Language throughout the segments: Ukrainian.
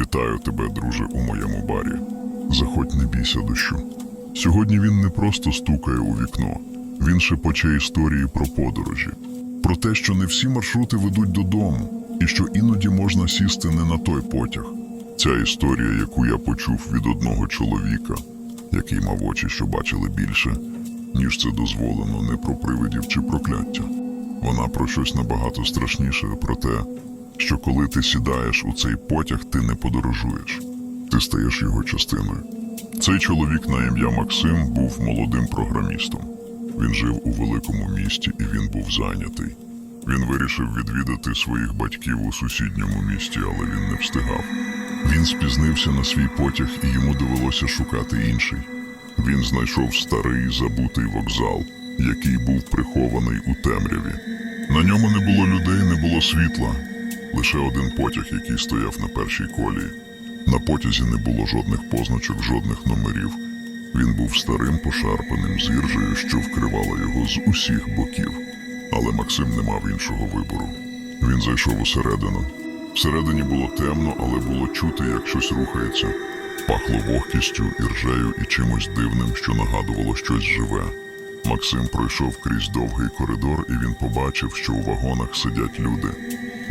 Вітаю тебе, друже, у моєму барі. Заходь, не бійся дощу. Сьогодні він не просто стукає у вікно, він шепоче історії про подорожі, про те, що не всі маршрути ведуть додому, і що іноді можна сісти не на той потяг. Ця історія, яку я почув від одного чоловіка, який мав очі, що бачили більше, ніж це дозволено не про привидів чи прокляття. Вона про щось набагато страшніше, про те, що коли ти сідаєш у цей потяг, ти не подорожуєш, ти стаєш його частиною. Цей чоловік на ім'я Максим був молодим програмістом. Він жив у великому місті і він був зайнятий. Він вирішив відвідати своїх батьків у сусідньому місті, але він не встигав. Він спізнився на свій потяг і йому довелося шукати інший. Він знайшов старий забутий вокзал, який був прихований у темряві. На ньому не було людей, не було світла, лише один потяг, який стояв на першій колії. На потязі не було жодних позначок, жодних номерів. Він був старим пошарпаним з іржею, що вкривала його з усіх боків. Але Максим не мав іншого вибору. Він зайшов усередину. Всередині було темно, але було чути, як щось рухається. Пахло вогкістю, іржею і чимось дивним, що нагадувало щось живе. Максим пройшов крізь довгий коридор, і він побачив, що у вагонах сидять люди.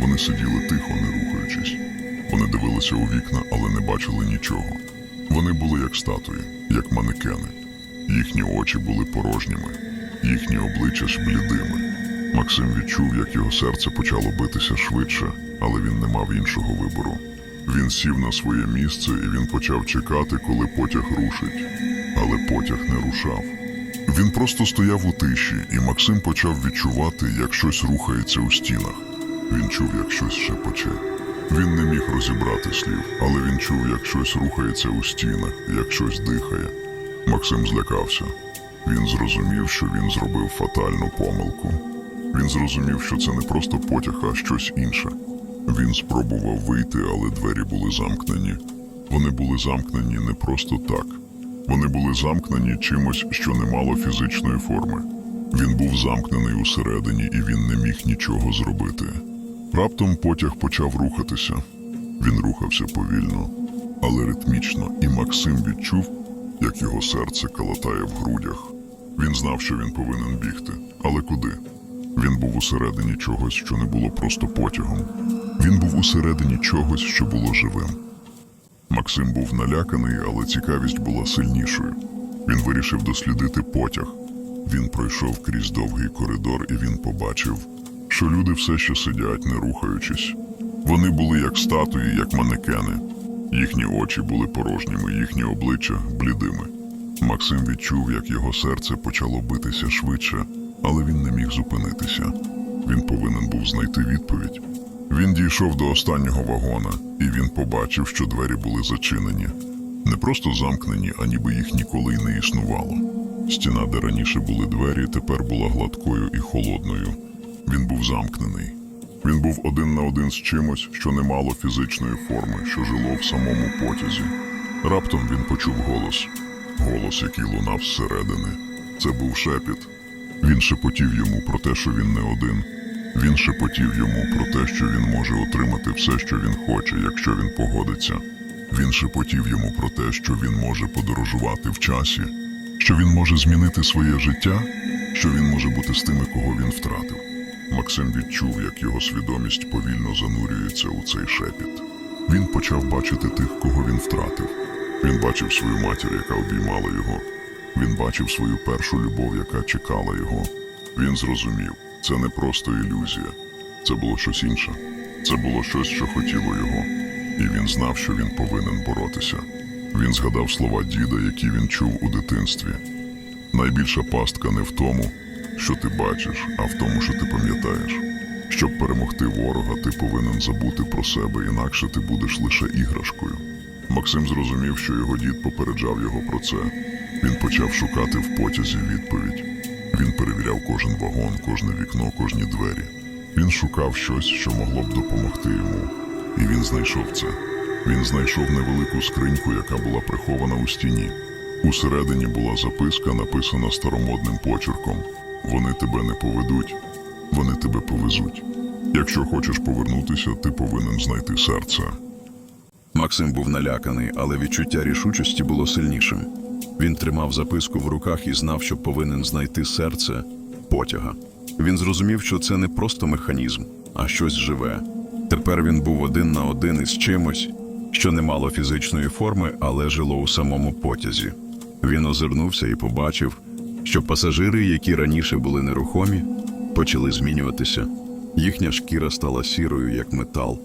Вони сиділи тихо, не рухаючись. Вони дивилися у вікна, але не бачили нічого. Вони були як статуї, як манекени. Їхні очі були порожніми, їхні обличчя ж блідими. Максим відчув, як його серце почало битися швидше, але він не мав іншого вибору. Він сів на своє місце і він почав чекати, коли потяг рушить. Але потяг не рушав. Він просто стояв у тиші, і Максим почав відчувати, як щось рухається у стінах. Він чув, як щось шепоче. Він не міг розібрати слів, але він чув, як щось рухається у стінах, як щось дихає. Максим злякався. Він зрозумів, що він зробив фатальну помилку. Він зрозумів, що це не просто потяг, а щось інше. Він спробував вийти, але двері були замкнені. Вони були замкнені не просто так. Вони були замкнені чимось, що не мало фізичної форми. Він був замкнений усередині, і він не міг нічого зробити. Раптом потяг почав рухатися. Він рухався повільно, але ритмічно, і Максим відчув, як його серце калатає в грудях. Він знав, що він повинен бігти, але куди? Він був усередині чогось, що не було просто потягом. Він був усередині чогось, що було живим. Максим був наляканий, але цікавість була сильнішою. Він вирішив дослідити потяг. Він пройшов крізь довгий коридор і він побачив, що люди все ще сидять, не рухаючись. Вони були як статуї, як манекени. Їхні очі були порожніми, їхні обличчя блідими. Максим відчув, як його серце почало битися швидше, але він не міг зупинитися. Він повинен був знайти відповідь. Він дійшов до останнього вагона, і він побачив, що двері були зачинені. Не просто замкнені, а ніби їх ніколи й не існувало. Стіна, де раніше були двері, тепер була гладкою і холодною. Він був замкнений. Він був один на один з чимось, що не мало фізичної форми, що жило в самому потязі. Раптом він почув голос голос, який лунав зсередини. Це був шепіт. Він шепотів йому про те, що він не один. Він шепотів йому про те, що він може отримати все, що він хоче, якщо він погодиться. Він шепотів йому про те, що він може подорожувати в часі, що він може змінити своє життя, що він може бути з тими, кого він втратив. Максим відчув, як його свідомість повільно занурюється у цей шепіт. Він почав бачити тих, кого він втратив. Він бачив свою матір, яка обіймала його. Він бачив свою першу любов, яка чекала його. Він зрозумів, це не просто ілюзія, це було щось інше. Це було щось, що хотіло його, і він знав, що він повинен боротися. Він згадав слова діда, які він чув у дитинстві. Найбільша пастка не в тому, що ти бачиш, а в тому, що ти пам'ятаєш. Щоб перемогти ворога, ти повинен забути про себе, інакше ти будеш лише іграшкою. Максим зрозумів, що його дід попереджав його про це. Він почав шукати в потязі відповідь. Перевіряв кожен вагон, кожне вікно, кожні двері. Він шукав щось, що могло б допомогти йому. І він знайшов це. Він знайшов невелику скриньку, яка була прихована у стіні. Усередині була записка, написана старомодним почерком: Вони тебе не поведуть, вони тебе повезуть. Якщо хочеш повернутися, ти повинен знайти серце. Максим був наляканий, але відчуття рішучості було сильнішим. Він тримав записку в руках і знав, що повинен знайти серце потяга. Він зрозумів, що це не просто механізм, а щось живе. Тепер він був один на один із чимось, що не мало фізичної форми, але жило у самому потязі. Він озирнувся і побачив, що пасажири, які раніше були нерухомі, почали змінюватися. Їхня шкіра стала сірою, як метал,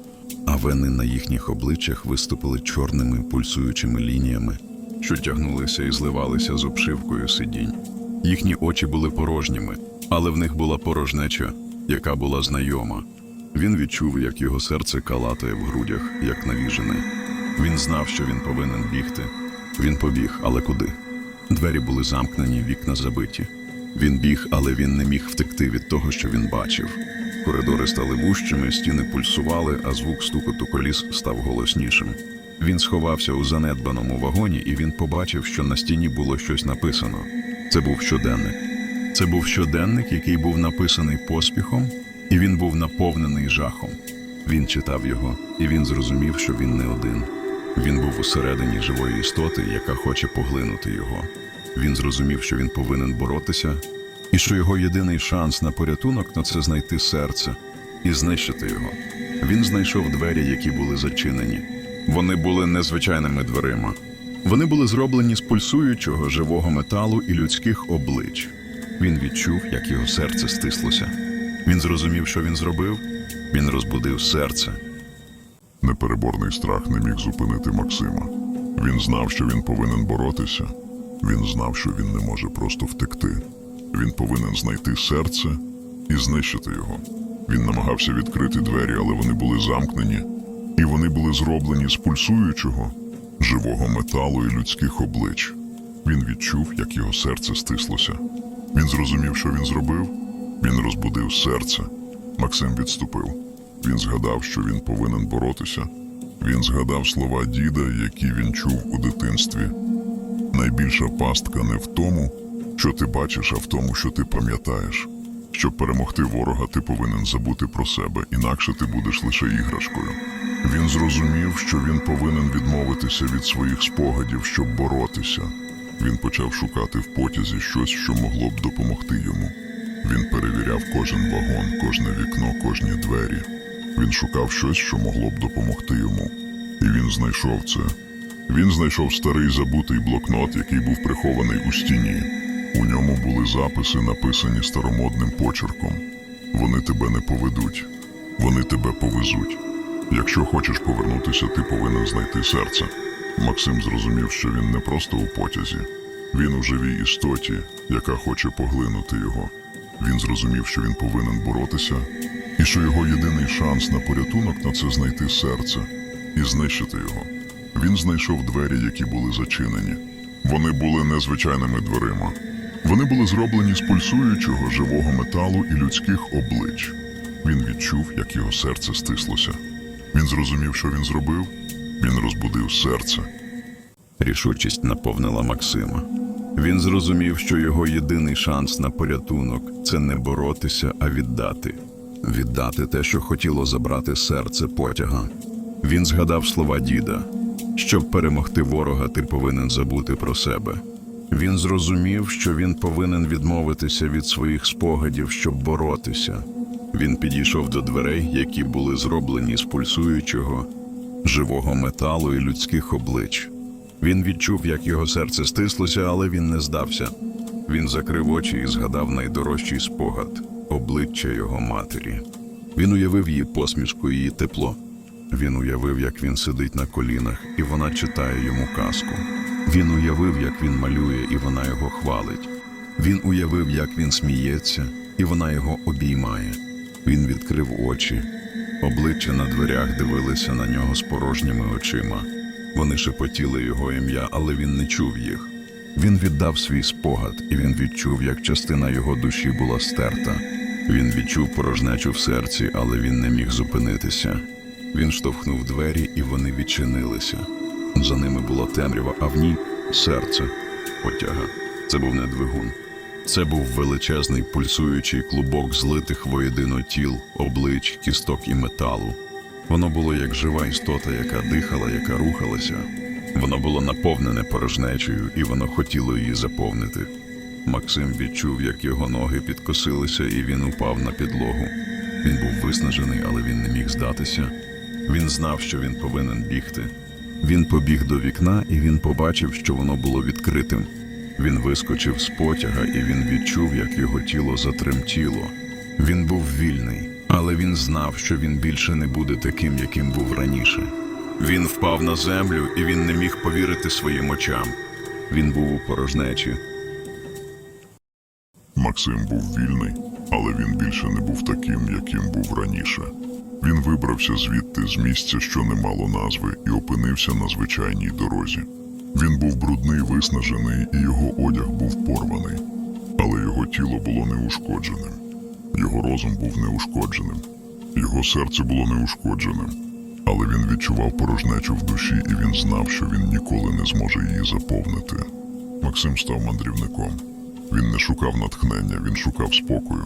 а вени на їхніх обличчях виступили чорними пульсуючими лініями, що тягнулися і зливалися з обшивкою сидінь. Їхні очі були порожніми, але в них була порожнеча, яка була знайома. Він відчув, як його серце калатає в грудях, як навіжене. Він знав, що він повинен бігти. Він побіг, але куди? Двері були замкнені, вікна забиті. Він біг, але він не міг втекти від того, що він бачив. Коридори стали вущими, стіни пульсували, а звук стукоту коліс став голоснішим. Він сховався у занедбаному вагоні, і він побачив, що на стіні було щось написано. Це був щоденник. Це був щоденник, який був написаний поспіхом, і він був наповнений жахом. Він читав його, і він зрозумів, що він не один. Він був усередині живої істоти, яка хоче поглинути його. Він зрозумів, що він повинен боротися, і що його єдиний шанс на порятунок на це знайти серце і знищити його. Він знайшов двері, які були зачинені. Вони були незвичайними дверима. Вони були зроблені з пульсуючого живого металу і людських облич. Він відчув, як його серце стислося. Він зрозумів, що він зробив. Він розбудив серце. Непереборний страх не міг зупинити Максима. Він знав, що він повинен боротися. Він знав, що він не може просто втекти. Він повинен знайти серце і знищити його. Він намагався відкрити двері, але вони були замкнені, і вони були зроблені з пульсуючого, живого металу і людських облич. Він відчув, як його серце стислося. Він зрозумів, що він зробив. Він розбудив серце. Максим відступив. Він згадав, що він повинен боротися. Він згадав слова діда, які він чув у дитинстві. Найбільша пастка не в тому, що ти бачиш, а в тому, що ти пам'ятаєш. Щоб перемогти ворога, ти повинен забути про себе, інакше ти будеш лише іграшкою. Він зрозумів, що він повинен відмовитися від своїх спогадів, щоб боротися. Він почав шукати в потязі щось, що могло б допомогти йому. Він перевіряв кожен вагон, кожне вікно, кожні двері. Він шукав щось, що могло б допомогти йому. І він знайшов це. Він знайшов старий забутий блокнот, який був прихований у стіні. У ньому були записи, написані старомодним почерком. Вони тебе не поведуть, вони тебе повезуть. Якщо хочеш повернутися, ти повинен знайти серце. Максим зрозумів, що він не просто у потязі, він у живій істоті, яка хоче поглинути його. Він зрозумів, що він повинен боротися, і що його єдиний шанс на порятунок на це знайти серце і знищити його. Він знайшов двері, які були зачинені. Вони були незвичайними дверима. Вони були зроблені з пульсуючого живого металу і людських облич. Він відчув, як його серце стислося. Він зрозумів, що він зробив. Він розбудив серце. Рішучість наповнила Максима. Він зрозумів, що його єдиний шанс на порятунок це не боротися, а віддати. Віддати те, що хотіло забрати серце потяга. Він згадав слова діда: щоб перемогти ворога, ти повинен забути про себе. Він зрозумів, що він повинен відмовитися від своїх спогадів, щоб боротися. Він підійшов до дверей, які були зроблені з пульсуючого, живого металу і людських облич. Він відчув, як його серце стислося, але він не здався. Він закрив очі і згадав найдорожчий спогад обличчя його матері. Він уявив її посмішку, її тепло. Він уявив, як він сидить на колінах, і вона читає йому казку. Він уявив, як він малює, і вона його хвалить. Він уявив, як він сміється, і вона його обіймає. Він відкрив очі. Обличчя на дверях дивилися на нього з порожніми очима. Вони шепотіли його ім'я, але він не чув їх. Він віддав свій спогад, і він відчув, як частина його душі була стерта. Він відчув порожнечу в серці, але він не міг зупинитися. Він штовхнув двері, і вони відчинилися. За ними була темрява, а в ній серце потяга. Це був не двигун. Це був величезний пульсуючий клубок злитих воєдино тіл, облич, кісток і металу. Воно було як жива істота, яка дихала, яка рухалася. Воно було наповнене порожнечею, і воно хотіло її заповнити. Максим відчув, як його ноги підкосилися, і він упав на підлогу. Він був виснажений, але він не міг здатися. Він знав, що він повинен бігти. Він побіг до вікна, і він побачив, що воно було відкритим. Він вискочив з потяга, і він відчув, як його тіло затремтіло. Він був вільний, але він знав, що він більше не буде таким, яким був раніше. Він впав на землю, і він не міг повірити своїм очам. Він був у порожнечі. Максим був вільний, але він більше не був таким, яким був раніше. Він вибрався звідти з місця, що не мало назви, і опинився на звичайній дорозі. Він був брудний, виснажений, і його одяг був порваний, але його тіло було неушкодженим. Його розум був неушкодженим, його серце було неушкодженим, але він відчував порожнечу в душі, і він знав, що він ніколи не зможе її заповнити. Максим став мандрівником. Він не шукав натхнення, він шукав спокою.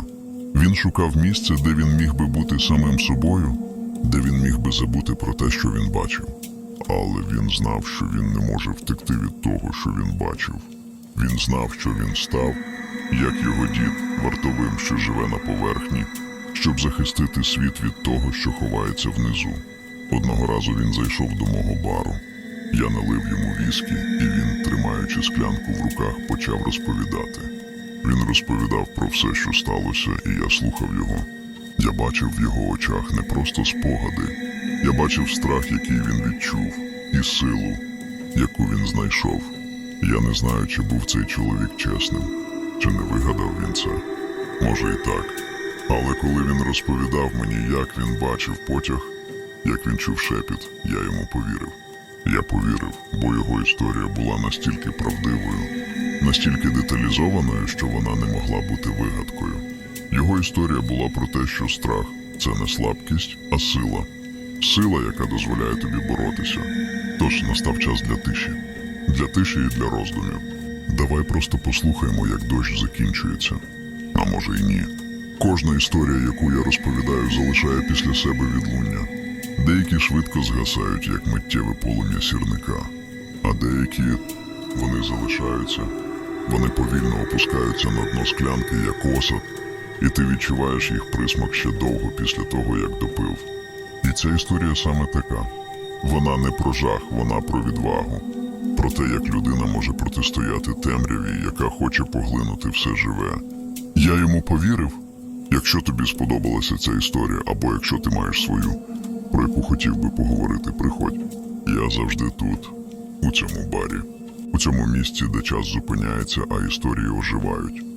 Він шукав місце, де він міг би бути самим собою, де він міг би забути про те, що він бачив. Але він знав, що він не може втекти від того, що він бачив. Він знав, що він став, як його дід, вартовим, що живе на поверхні, щоб захистити світ від того, що ховається внизу. Одного разу він зайшов до мого бару. Я налив йому віскі, і він, тримаючи склянку в руках, почав розповідати. Він розповідав про все, що сталося, і я слухав його. Я бачив в його очах не просто спогади, я бачив страх, який він відчув, і силу, яку він знайшов. Я не знаю, чи був цей чоловік чесним, чи не вигадав він це. Може і так. Але коли він розповідав мені, як він бачив потяг, як він чув шепіт, я йому повірив. Я повірив, бо його історія була настільки правдивою, настільки деталізованою, що вона не могла бути вигадкою. Його історія була про те, що страх це не слабкість, а сила. Сила, яка дозволяє тобі боротися. Тож настав час для тиші, для тиші і для роздумів. Давай просто послухаємо, як дощ закінчується. А може й ні. Кожна історія, яку я розповідаю, залишає після себе відлуння. Деякі швидко згасають, як миттєве полум'я сірника, а деякі вони залишаються. Вони повільно опускаються на дно склянки, як осад, і ти відчуваєш їх присмак ще довго після того, як допив. І ця історія саме така. Вона не про жах, вона про відвагу, про те, як людина може протистояти темряві, яка хоче поглинути все живе. Я йому повірив. Якщо тобі сподобалася ця історія, або якщо ти маєш свою, про яку хотів би поговорити, приходь. Я завжди тут, у цьому барі, у цьому місці, де час зупиняється, а історії оживають.